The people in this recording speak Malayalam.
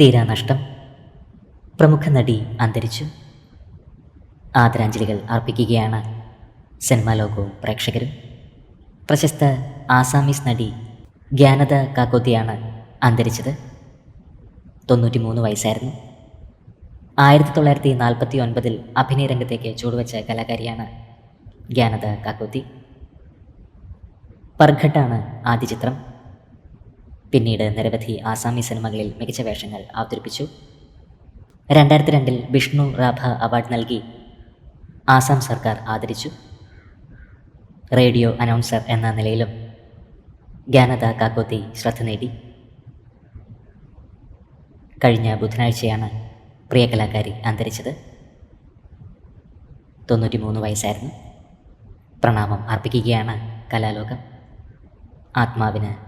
തീരാ നഷ്ടം. പ്രമുഖ നടി അന്തരിച്ചു. ആദരാഞ്ജലികൾ അർപ്പിക്കുകയാണ് സിനിമാ ലോകവും പ്രേക്ഷകരും. പ്രശസ്ത ആസാമീസ് നടി ജ്ഞാനത കാക്കോത്തിയാണ് അന്തരിച്ചത്. തൊണ്ണൂറ്റി മൂന്ന് വയസ്സായിരുന്നു. ആയിരത്തി തൊള്ളായിരത്തി നാൽപ്പത്തി ഒൻപതിൽ അഭിനയ രംഗത്തേക്ക് ചുവടുവെച്ച കലാകാരിയാണ് ജ്ഞാനത കാക്കോത്തി. പർഘട്ടാണ് ആദ്യ ചിത്രം. പിന്നീട് നിരവധി ആസാമി സിനിമകളിൽ മികച്ച വേഷങ്ങൾ അവതരിപ്പിച്ചു. രണ്ടായിരത്തി രണ്ടിൽ വിഷ്ണു റാഭ അവാർഡ് നൽകി ആസാം സർക്കാർ ആദരിച്ചു. റേഡിയോ അനൗൺസർ എന്ന നിലയിലും ജ്ഞാനത കാക്കോത്തി ശ്രദ്ധ നേടി. കഴിഞ്ഞ ബുധനാഴ്ചയാണ് പ്രിയ കലാകാരി അന്തരിച്ചത്. തൊണ്ണൂറ്റി മൂന്ന് വയസ്സായിരുന്നു. പ്രണാമം അർപ്പിക്കുകയാണ് കലാലോകം. ആത്മാവിന്